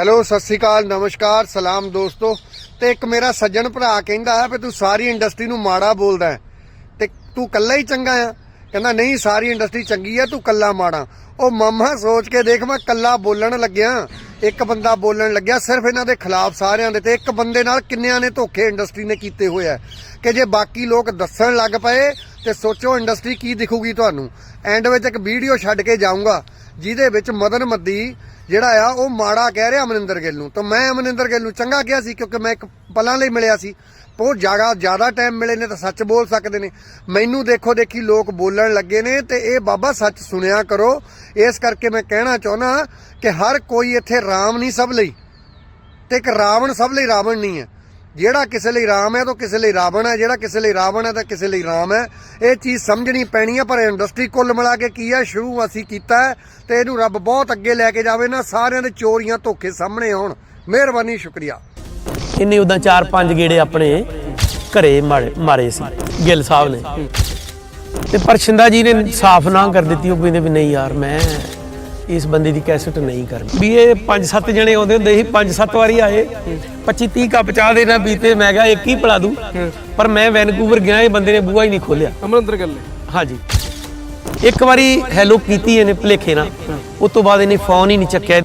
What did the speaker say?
Hello, Sat Sri ਅਕਾਲ, ਨਮਸਕਾਰ, ਸਲਾਮ ਦੋਸਤੋ। ਤੇ ਇੱਕ ਮੇਰਾ ਸੱਜਣ ਭਰਾ ਕਹਿੰਦਾ ਹੈ ਵੀ ਤੂੰ ਸਾਰੀ ਇੰਡਸਟਰੀ ਨੂੰ ਮਾੜਾ ਬੋਲਦਾ ਹੈ। ਤੇ ਤੂੰ ਕੱਲਾ ਹੀ ਚੰਗਾ ਆ। ਕਹਿੰਦਾ, ਨਹੀਂ, ਸਾਰੀ ਇੰਡਸਟਰੀ ਚੰਗੀ ਆ, ਤੂੰ ਕੱਲਾ ਮਾੜਾ। ਉਹ ਮਾਮਾ ਸੋਚ ਕੇ ਦੇਖ, ਮੈਂ ਕੱਲਾ ਬੋਲਣ ਲੱਗਿਆ। ਇੱਕ ਬੰਦਾ ਬੋਲਣ ਲੱਗਿਆ, ਸਿਰਫ ਇਹਨਾਂ ਦੇ ਖਿਲਾਫ ਸਾਰਿਆਂ ਦੇ ਤੇ। ਇੱਕ ਬੰਦੇ ਨਾਲ ਕਿੰਨਿਆਂ ਨੇ ਧੋਖੇ ਇੰਡਸਟਰੀ ਨੇ ਕੀਤੇ ਹੋਏ ਆ। ਕਿ ਜੇ ਬਾਕੀ ਲੋਕ ਦੱਸਣ ਲੱਗ ਪਏ ਤੇ ਸੋਚੋ ਇੰਡਸਟਰੀ ਕੀ ਦਿਖੂਗੀ ਤੁਹਾਨੂੰ। ਐਂਡ ਵਿੱਚ ਇੱਕ ਵੀਡੀਓ ਛੱਡ ਕੇ ਜਾਊਂਗਾ, ਜਿਹਦੇ ਵਿੱਚ ਮਦਨ ਮੱਦੀ ਜਿਹੜਾ ਆ, ਉਹ ਮਾੜਾ ਕਹਿ ਰਿਹਾ ਅਮਰਿੰਦਰ ਗਿੱਲ ਨੂੰ। ਤਾਂ ਮੈਂ ਅਮਰਿੰਦਰ ਗਿੱਲ ਨੂੰ ਚੰਗਾ ਕਿਹਾ ਸੀ, ਕਿਉਂਕਿ ਮੈਂ ਇੱਕ ਪਲਾਂ ਲਈ ਮਿਲਿਆ ਸੀ। ਬਹੁਤ ਜ਼ਿਆਦਾ ਜ਼ਿਆਦਾ ਟਾਈਮ ਮਿਲੇ ਨੇ ਤਾਂ ਸੱਚ ਬੋਲ ਸਕਦੇ ਨੇ। ਮੈਨੂੰ ਦੇਖੋ ਦੇਖੀ ਲੋਕ ਬੋਲਣ ਲੱਗੇ ਨੇ ਤੇ ਇਹ ਬਾਬਾ ਸੱਚ ਸੁਣਿਆ ਕਰੋ। ਇਸ ਕਰਕੇ ਮੈਂ ਕਹਿਣਾ ਚਾਹੁੰਦਾ ਕਿ ਹਰ ਕੋਈ ਇੱਥੇ ਰਾਮ ਨਹੀਂ ਸਭ ਲਈ। ਤੇ ਇੱਕ ਰਾਵਣ ਸਭ ਲਈ ਰਾਵਣ ਨਹੀਂ ਹੈ। ਜਿਹੜਾ ਕਿਸੇ ਲਈ ਰਾਮ ਹੈ ਤਾਂ ਕਿਸੇ ਲਈ ਰਾਵਣ ਹੈ, ਜਿਹੜਾ ਕਿਸੇ ਲਈ ਰਾਵਣ ਹੈ ਤਾਂ ਕਿਸੇ ਲਈ ਰਾਮ ਹੈ। ਇਹ ਚੀਜ਼ ਸਮਝਣੀ ਪੈਣੀ ਹੈ ਪਰ ਇੰਡਸਟਰੀ ਕੁੱਲ ਮਿਲਾ ਕੇ ਕੀ ਹੈ? ਸ਼ੁਰੂ ਅਸੀਂ ਕੀਤਾ ਤੇ ਇਹਨੂੰ ਰੱਬ ਬਹੁਤ ਅੱਗੇ ਲੈ ਕੇ ਜਾਵੇ ਨਾ, ਸਾਰਿਆਂ ਦੇ ਚੋਰੀਆਂ ਧੋਖੇ ਸਾਹਮਣੇ ਆਉਣ। ਮਿਹਰਬਾਨੀ, ਸ਼ੁਕਰੀਆ। ਇੰਨੇ ਉਦਾਂ ਚਾਰ ਪੰਜ ਗੇੜੇ ਆਪਣੇ ਘਰੇ ਮਾਰੇ ਮਾਰੇ ਸੀ, ਗਿੱਲ ਸਾਹਿਬ ਨੇ। ਤੇ ਪਰ ਸ਼ਿੰਦਾ ਜੀ ਨੇ ਸਾਫ਼ ਨਾ ਕਰ ਦਿੱਤੀ ਉਹ ਕਹਿੰਦੇ ਵੀ ਨਹੀਂ ਯਾਰ, ਮੈਂ ਇਸ ਬੰਦੇ ਦੀ ਕੈਸਟ ਨਹੀਂ ਕਰਨੀ। ਵੀ ਇਹ ਪੰਜ ਸੱਤ ਜਣੇ ਆਉਂਦੇ ਹੁੰਦੇ ਸੀ ਪੰਜ ਸੱਤ ਵਾਰੀ ਆਏ। 25 30 ਕੱਪ ਚਾਹ ਦੇ ਨਾਲ ਪੀਤੇ ਮੈਂ ਕਿਹਾ ਇੱਕ ਹੀ ਪਿਲਾ ਦੂੰ। ਪਰ ਮੈਂ ਵੈਨਕੂਵਰ ਗਿਆ ਇਹ ਬੰਦੇ ਨੇ ਬੂਹਾ ਹੀ ਨਹੀਂ ਖੋਲਿਆ ਅਮਰਿੰਦਰ ਗੱਲ ਹਾਂਜੀ। ਇੱਕ ਵਾਰੀ ਹੈਲੋ ਕੀਤੀ ਇਹਨੇ ਭੁਲੇਖੇ ਨਾਲ। ਉਸ ਤੋਂ ਬਾਅਦ ਇਹਨੇ ਫੋਨ ਹੀ ਨਹੀਂ ਚੱਕਿਆ।